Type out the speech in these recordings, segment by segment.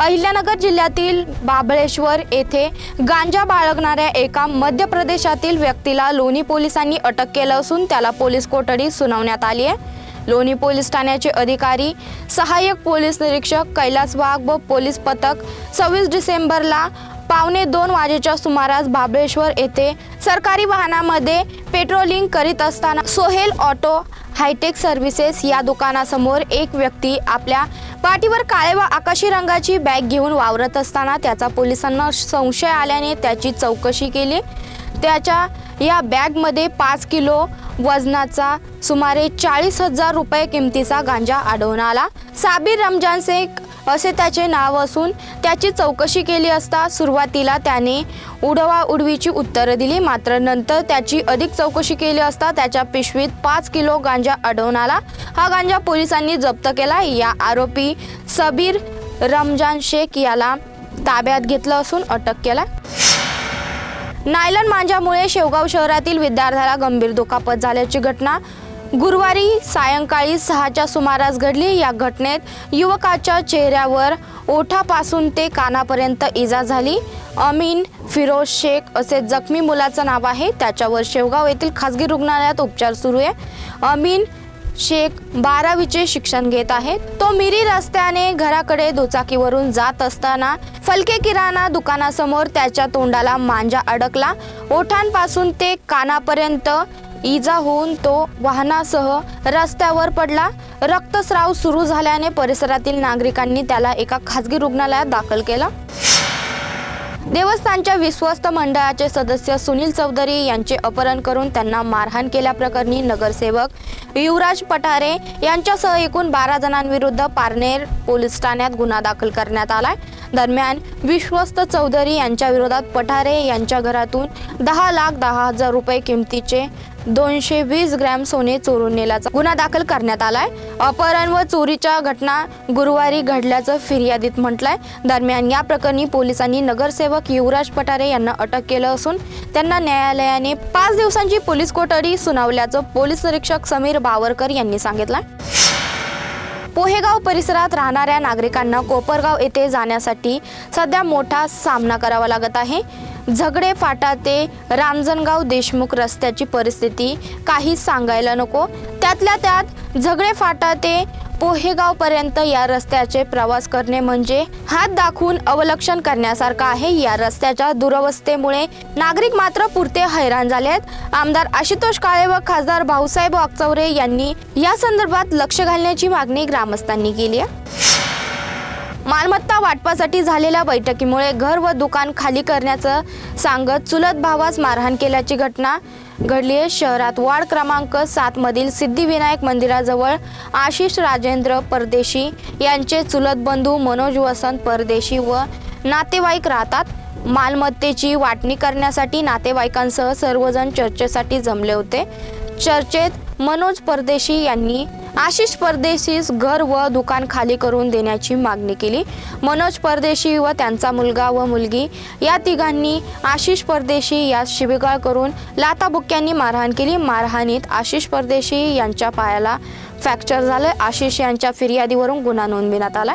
अहिल्यानगर जिल्ह्यातील बाबळेश्वर येथे गांजा बाळगणाऱ्या एका मध्य प्रदेशातील व्यक्तीला लोणी पोलिसांनी अटक केलं असून त्याला पोलीस कोठडी सुनावण्यात आली आहे. लोणी पोलीस ठाण्याचे अधिकारी सहाय्यक पोलीस निरीक्षक कैलास वाघ व पोलीस पथक सव्वीस डिसेंबरला पावणे दोन वाजेच्या सुमारास बाबळेश्वर येथे सरकारी वाहनामध्ये पेट्रोलिंग करीत असताना सोहेल ऑटो हायटेक सर्व्हिसेस या दुकानासमोर एक व्यक्ती आपल्या पाठीवर काळे व आकाशी रंगाची बॅग घेऊन वावरत असताना त्याचा पोलिसांना संशय आल्याने त्याची चौकशी केली. त्याच्या या बॅगमध्ये पाच किलो वजनाचा सुमारे चाळीस हजार रुपये किमतीचा गांजा आढळून आला. साबीर रमजान शेख असे त्याचे नाव असून त्याची चौकशी केली असता सुरुवातीला त्याने उडवा उडवीची उत्तरं दिली. मात्र नंतर त्याची अधिक चौकशी केली असता त्याच्या पिशवीत पाच किलो गांजा आढळून आला. हा गांजा पोलिसांनी जप्त केला. या आरोपी सबीर रमजान शेख याला ताब्यात घेतलं असून अटक केला. नायलन मांजामुळे शेवगाव शहरातील विद्यार्थ्याला गंभीर दुखापत झाल्याची घटना गुरुवारी सायंकाळी सहाच्या सुमारास घडली या घटनेत युवकाच्या चेहऱ्यावर ओठापासून ते कानापर्यंत इजा झाली. अमीन फिरोज शेख असे जखमी मुलाचं नाव आहे. त्याच्यावर शेवगाव येथील खासगी रुग्णालयात उपचार सुरू आहे. अमीन शेख बारावीचे शिक्षण घेत आहे तो मिरी रस्त्याने घराकडे दुचाकीवरून जात असताना फलके किराणा दुकानासमोर त्याच्या तोंडाला मांजा अडकला. ओठांपासून ते कानापर्यंत इजा होऊन तो वाहनासह रस्त्यावर पडला. रक्तस्राव सुरू झाल्याने परिसरातील नागरिकांनी त्याला एका खासगी रुग्णालयात दाखल केला. देवस्थानच्या विश्वस्त मंडळाचे सदस्य सुनील चौधरी यांचे अपहरण करून त्यांना मारहाण केल्याप्रकरणी नगरसेवक युवराज पठारे यांच्यासह एकूण बारा जणांविरुद्ध पारनेर पोलीस ठाण्यात गुन्हा दाखल करण्यात आलाय. दरम्यान विश्वस्त चौधरी यांच्या विरोधात पठारे यांच्या घरातून दहा लाख दहा हजार रुपये किमतीचे दोनशे वीस ग्रॅम सोने चोरून नेल्याचा गुन्हा दाखल करण्यात आलाय. अपहरण व चोरीच्या घटना गुरुवारी घडल्याचं फिर्यादीत म्हटलंय. दरम्यान या प्रकरणी पोलिसांनी नगरसेवक युवराज पठारे यांना अटक केलं असून त्यांना न्यायालयाने पाच दिवसांची पोलीस कोठडी सुनावल्याचं पोलीस निरीक्षक समीर बावरकर यांनी सांगितलं पोहेगाव परिसरात राहणाऱ्या नागरिकांना कोपरगाव येथे जाण्यासाठी सध्या मोठा सामना करावा लागत आहे. झगडे फाटा ते रांजणगाव देशमुख रस्त्याची परिस्थिती काही सांगायला नको. त्यातल्या त्यात झगडे फाटा ते पोहेगावपर्यंत या रस्त्याचे प्रवास करणे म्हणजे हात दाखवून अवलक्षण करण्यासारखं आहे. या रस्त्याच्या दुरवस्थेमुळे नागरिक मात्र पुरते हैराण झाले आहेत आमदार आशुतोष काळे व खासदार भाऊसाहेब वागचौरे यांनी या संदर्भात लक्ष घालण्याची मागणी ग्रामस्थांनी केली आहे. मालमत्ता वाटपासाठी झालेल्या बैठकीमुळे घर व दुकान खाली करण्याचं सांगत चुलत भावास मारहाण केल्याची घटना घडली आहे. शहरात वार्ड क्रमांक सातमधील सिद्धिविनायक मंदिराजवळ आशिष राजेंद्र परदेशी यांचे चुलत बंधू मनोज वसंत परदेशी व नातेवाईक राहतात. मालमत्तेची वाटणी करण्यासाठी नातेवाईकांसह सर्वजण चर्चेसाठी जमले होते. चर्चेत मनोज परदेशी यांनी आशिष परदेशीस घर व दुकान खाली करून देण्याची मागणी केली. मनोज परदेशी व त्यांचा मुलगा व मुलगी या तिघांनी आशिष परदेशी यास शिबिगाळ करून लाताबुक्यांनी मारहाण केली. मारहाणीत आशिष परदेशी यांच्या पायाला फ्रॅक्चर झालं. आशिष यांच्या फिर्यादीवरून गुन्हा नोंदविण्यात आला.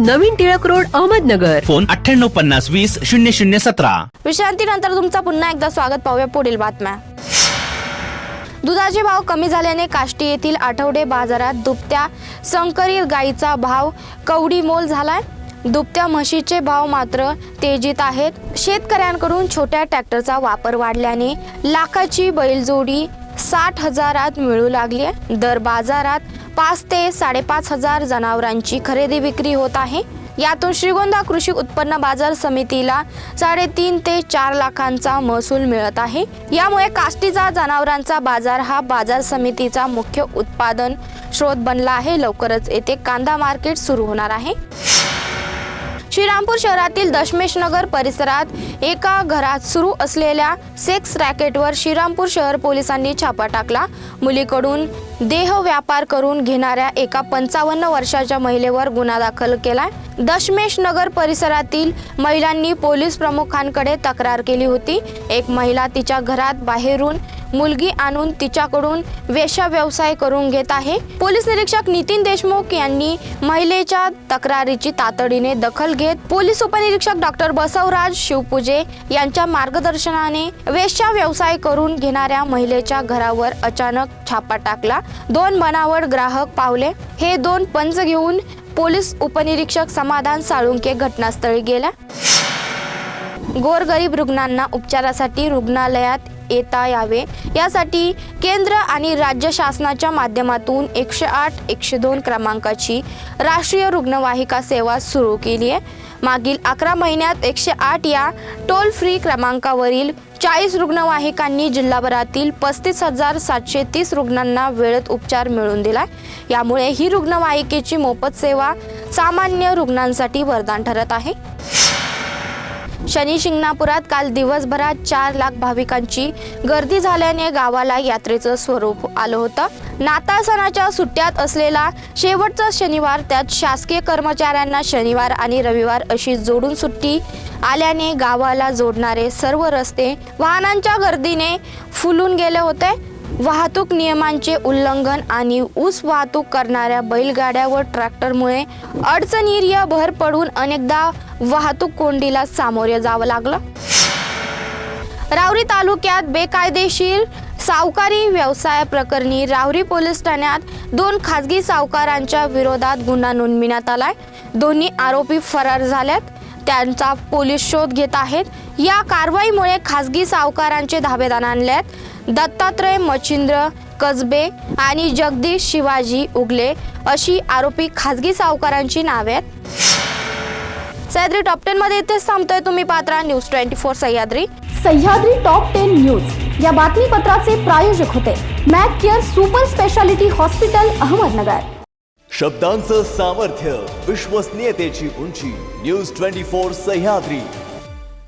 नवीन टिळक रोड अहमदनगर. फोन अठ्ठ्याण्णव पन्नास वीस शून्य शून्य सतरा. विश्रांतीनंतर तुमचं पुन्हा एकदा स्वागत पाहूया पुढील बातम्या. दुधाचे भाव कमी झाल्याने काष्टी येथील आठवडे बाजारात दुभत्या संकरित गाईचा भाव कवडी मोल झालाय. दुभत्या म्हशीचे भाव मात्र तेजीत आहेत. शेतकऱ्यांकडून छोट्या ट्रॅक्टरचा वापर वाढल्याने लाखाची बैलजोडी साठ हजारात मिळू लागली आहे. दर बाजारात पाच ते साडेपाच हजार जनावरांची खरेदी विक्री होत आहे. यातून श्रीगोंदा कृषी उत्पन्न बाजार समितीला साडेतीन ते चार लाखांचा महसूल मिळत आहे. यामुळे काष्टीचा जनावरांचा बाजार हा बाजार समितीचा मुख्य उत्पादन स्रोत बनला आहे. लवकरच येथे कांदा मार्केट सुरू होणार आहे. श्रीरामपूर शहरातील दशमेश नगर परिसरात एका घरात सुरू असलेल्या सेक्स रॅकेटवर श्रीरामपूर शहर पोलिसांनी छापा टाकला. मुलीकडून देह व्यापार करून घेणाऱ्या एका पंचावन्न वर्षाच्या महिलेवर गुन्हा दाखल केला दशमेश नगर परिसरातील महिलांनी पोलीस प्रमुखांकडे तक्रार केली होती. एक महिला तिच्या घरात बाहेरून मुलगी आणून तिच्याकडून वेश्या व्यवसाय करून घेत आहे. पोलीस निरीक्षक नितीन देशमुख यांनी महिलेच्या तक्रारीची तातडीने दखल घेत पोलीस उपनिरीक्षक डॉक्टर बसवराज शिवपूजे यांच्या मार्गदर्शनाने वेश्या व्यवसाय करून घेणाऱ्या महिलेच्या घरावर अचानक छापा टाकला. दोन बनावट ग्राहक पावले. हे दोन पंच घेऊन पोलीस उपनिरीक्षक समाधान साळुंके घटनास्थळी गेल्या. गोरगरीब रुग्णांना उपचारासाठी रुग्णालयात येता यावे. यासाठी केंद्र आणि राज्य शासनाच्या माध्यमातून एकशे आठ एकशे दोन क्रमांकाची राष्ट्रीय रुग्णवाहिका सेवा सुरू केली आहे. मागील अकरा महिन्यात एकशे आठ या टोल फ्री क्रमांकावरील चाळीस रुग्णवाहिकांनी जिल्हाभरातील पस्तीस हजार सातशे तीस रुग्णांना वेळेत उपचार मिळवून दिला यामुळे ही रुग्णवाहिकेची मोफत सेवा सामान्य रुग्णांसाठी वरदान ठरत आहे. शनी शिंगणापुरात काल दिवसभरात चार लाख भाविकांची गर्दी झाल्याने गावाला यात्रेचं स्वरूप आलं होतं. नाताळ सणाच्या सुट्ट्यात असलेला शेवटचा शनिवार त्यात शासकीय कर्मचाऱ्यांना शनिवार आणि रविवार अशी जोडून सुट्टी आल्याने गावाला जोडणारे सर्व रस्ते वाहनांच्या गर्दीने फुलून गेले होते. वाहतूक नियमांचे उल्लंघन आणि ऊस वाहतूक करणाऱ्या बैलगाड्या व ट्रॅक्टरमुळे अडचणीर्य भर पडून अनेकदा वाहतूक कोंडीला सामोरे जावं लागलं. रावरी तालुक्यात बेकायदेशीर सावकारी व्यवसाय प्रकरणी रावरी पोलीस ठाण्यात दोन खाजगी सावकारांच्या विरोधात गुन्हा नोंदविण्यात आलाय. दोन्ही आरोपी फरार झाल्यात. त्यांचा पोलीस शोध घेत आहेत. या कारवाईमुळे खासगी सावकारांचे धाबेदान आणल्यात. दत्तात्रय मच्छिंद्र कसबे आणि जगदीश शिवाजी उगले अशी आरोपी खाजगी सावकारांची नावे आहेत. सह्याद्री टॉप टेन मध्ये इथेच थांबतोय तुम्ही Patra. News twenty four Sahyadri. Sahyadri top ten news या बातमीपत्राचे प्रायोजक होते. Mac care super speciality hospital Ahmednagar. शब्दांचं सामर्थ्य विश्वसनीयतेची उंची. News twenty four Sahyadri.